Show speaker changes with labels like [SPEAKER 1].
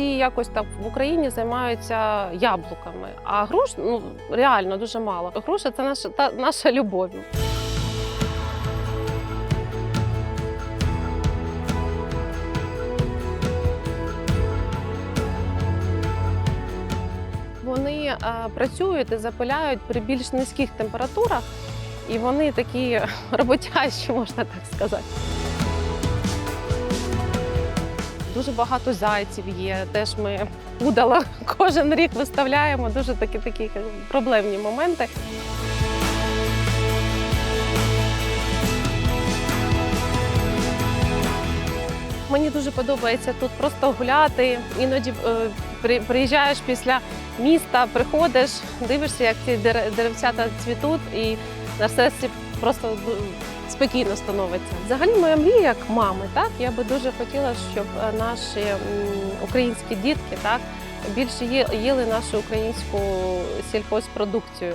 [SPEAKER 1] всі якось так в Україні займаються яблуками, а груш ну реально дуже мало. Груша це наша та наша любов. Вони е, працюють і запиляють при більш низьких температурах, і вони такі роботящі, можна так сказати. Дуже багато зайців є. Теж ми удало кожен рік виставляємо. Дуже такі такі проблемні моменти. Мені дуже подобається тут просто гуляти. Іноді е, при- приїжджаєш після міста, приходиш, дивишся, як ці дере- деревцята цвітуть, і на серці просто ду- спокійно становиться. Взагалі, моя мрія як мами, так я би дуже хотіла, щоб е, наші українські дітки так більше їли нашу українську сільхозпродукцію.